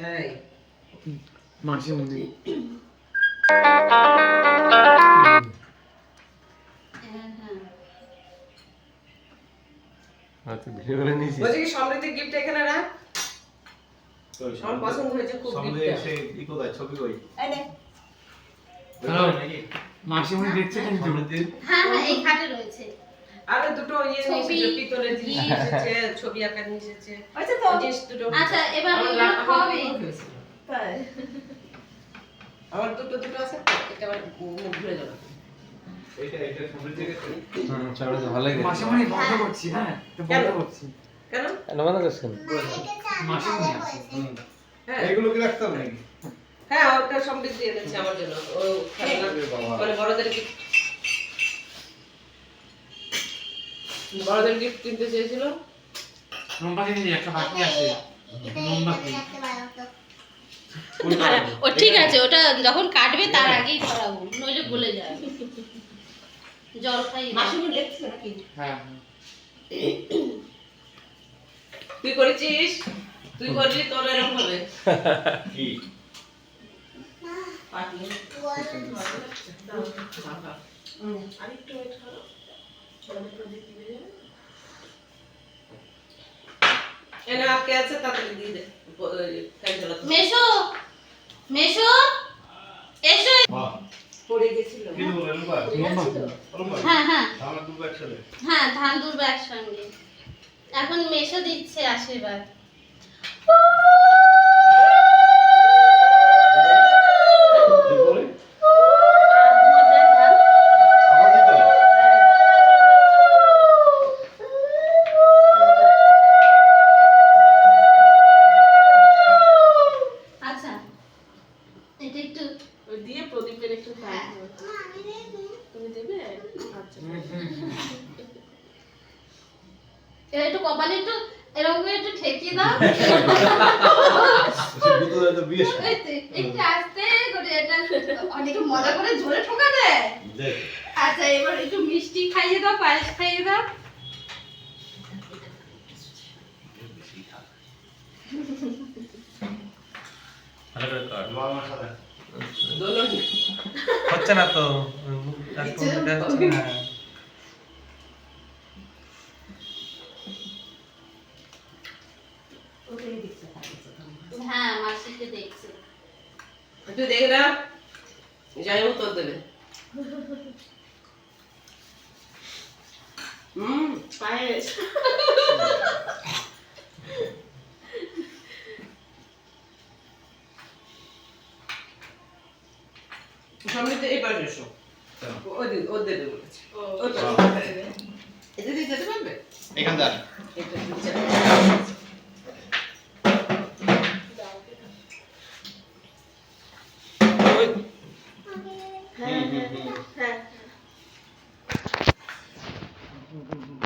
এই মাসি গিফট এখানে আমার পছন্দ হয়েছে খুব গিফটটা কোথায় ছবি কই এই। মাসি দেখছে কিন্তু হ্যাঁ হ্যাঁ এই খাটে রয়েছে। আরও দুটো ইয়ে নিয়ে পিতলের জিনিস এসেছে ছবি আঁকা নিয়ে এসেছে হয়েছে তো জিনিস দুটো আচ্ছা এবার আমার এগুলো আমার। আমার দুটো দুটো আছে এটা আবার মুখ ঘুরে যাবে। হুম ছবিটা তো ভালোই মাসি মন্দির বন্ধ করছি হ্যাঁ তো বন্ধ? করছি। কেন? কেন করছেন? মাসি মন্দির হ্যাঁ। এইগুলো কি রাখতাম নাকি? হ্যাঁ ওটা সমৃদ্ধি এনেছে আমার জন্য। ও। মানে বড়দের গিফট বড়দের গিফট কিনতে চেয়েছিল। মোমবাতি নিয়ে একটা বাকি আছে। মোমবাতি। আরে, ও ঠিক আছে ওটা যখন কাটবে তার আগেই ধরাবো নইলে গলে যায়। জল খাই মাসুমুর দেখছ নাকি? হ্যাঁ। তুই করেছিস? তুই করলি তোর এরকম হবে। কি? আরেকটু ওয়েট করো। এনে আপকে আছে তাড়াতাড়ি দিয়ে দে। মেশো মেশো এসো। পড়ে গেছিল। হ্যাঁ হ্যাঁ। হ্যাঁ ধান দুর্বা একসঙ্গে। এখন মেশো দিচ্ছে আশীর্বাদ এটা একটু দিয়ে প্রদীপের একটু হ্যাঁ। তুমি দেবে? আচ্ছা। এবার একটু কপালে একটু এরকম করে একটু ঠেকিয়ে দাও। একটু আস্তে করে এটা অনেকে মজা করে জোরে ঠোকা দেয়। আচ্ছা এবার একটু মিষ্টি খাইয়ে দাও পায়েস খাইয়ে দাও ভালো করে কর মা আমার সাথে দোলন হচ্ছে না তো হ্যাঁ মাসিকে দেখছে। একটু দেখ না যাই উত্তর দেবে। হুম পায়েস সামনে তো এই পাশে এসো ও দি ও দেবে বলেছে ও তো এটা দিয়ে যেতে পারবে এখানটা এটা দিচ্ছে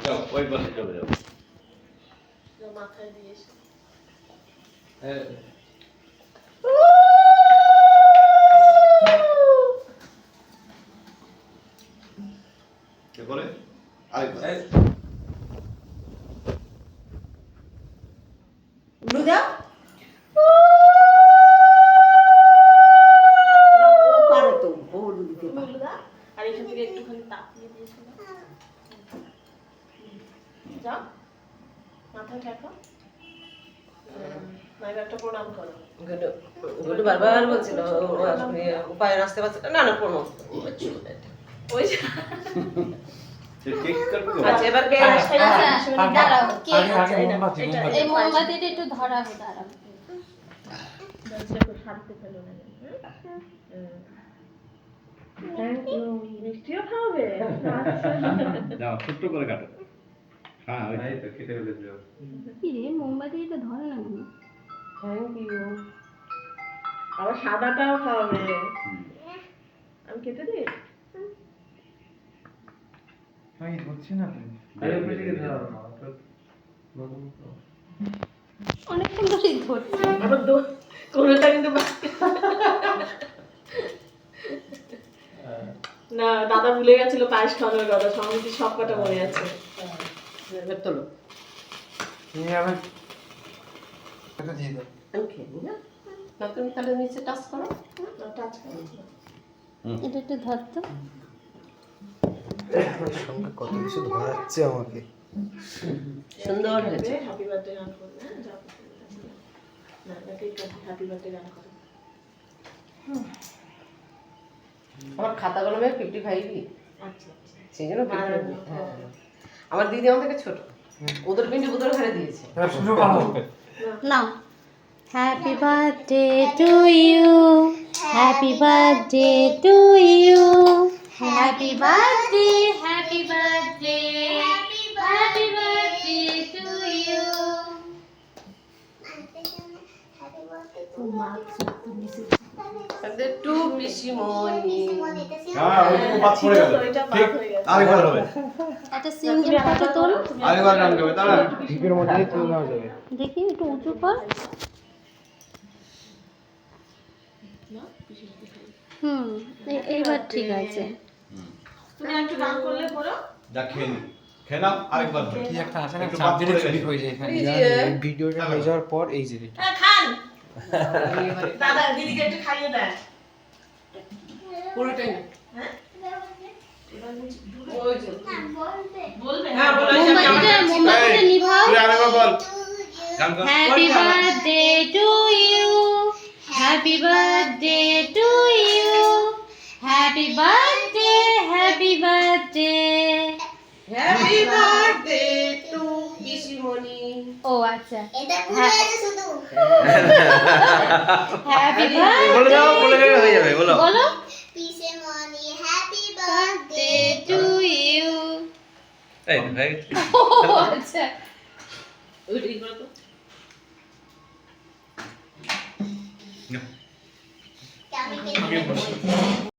যাও ওই পাশে চলে যাও মাথায় দিয়ে হ্যাঁ কে করে আরেকবার। মৃদা? ও পারে তো ও দিতে পারে। আর এখান থেকে একটুখানি তাকিয়ে দিয়েছিল। যাও। মাথায় ঠেকো। নাইবা একটা প্রণাম করো। গুড্ডু গুড্ডু বারবার বলছিল ও ও আসলে উপায় আসতে পারছে না, না না কোনো ওই আচ্ছা এবার কে দাঁড়াও কে মোমবাতি এটা- মোমবাতি এই মোমবাতিটা একটু ধরাবো দাঁড়াও শান্তি পেল না মিষ্টিও খাওয়াবে যাও ছোট্ট করে কাটো হ্যাঁ ওই এই তো কেটে ফেলেছিল কি রে মোমবাতিটা ধরে না থ্যাংক ইউ আবার সাদাটাও খাওয়াবে আমি খেতে দিই আমি ধরছি না অনেকক্ষণ ধরেই ধরছি। আবার কোনোটা কিন্তু না দাদা ভুলে গেছিল পায়েস খাওয়ানোর কথা সমিতি সব কটা মনে আছে? এবার তোলো। তুমি এটা আমি খেয়ে নিই না? না তুমি তাহলে নিচে টাচ করো। টাচ করো। এটা একটু ধরতো। সঙ্গে কত কিছু ধরাচ্ছে আমাকে। সুন্দর হয়েছে। হ্যাপি বার্থডে গান করবে হ্যাঁ যাও না নাকি হ্যাপি বার্থডে গান করো আমার খাতা কলমে ফিফটি ফাইভই আচ্ছা আচ্ছা। সেই জন্য 55 হ্যাঁ। আমার দিদি আমার থেকে ছোট। ওদের পিন্ডি ওদের ঘরে দিয়েছে। নাও happy birthday to you happy birthday to you happy birthday happy birthday happy birthday to you to পিসিমণি হ্যাঁ ওইটুকু বাদ পড়ে গেল। ঠিক আরেকবার হবে। একটা সিঙ্গেল ফটো তোল। আরেকবার গান গাবে তারা টিপের মধ্যে তুলে নেওয়া যাবে। দেখি একটু উঁচু কর। হুম এইবার ঠিক আছে। তুমি একটু গান করলে পড়ো যা খেয়ে নি। খেয়ে নাও আরেকবার কি একটা। হয়ে যায় এখানে। এই যে, এই ভিডিওটা হয়ে যাওয়ার পর এই যে। খান। দাদা দিদিকে একটু খাইয়ে দেন। পুরোটাই না। ওই যে। বলবে। হ্যাঁ বলো এই যে আমি মোমবাতিটা আমার- মোমবাতিটা নিভাও তুই আরেকবার বল গান কর happy birthday to you happy birthday to you happy birthday happy birthday happy birthday পিসিমণি ও আচ্ছা হ্যাপি বলে দাও বলে গেলে হয়ে যাবে বলো। বলো। Happy birthday টু ইউ এই হয়ে গেছে। আচ্ছা। ওইটাই করো তো to you.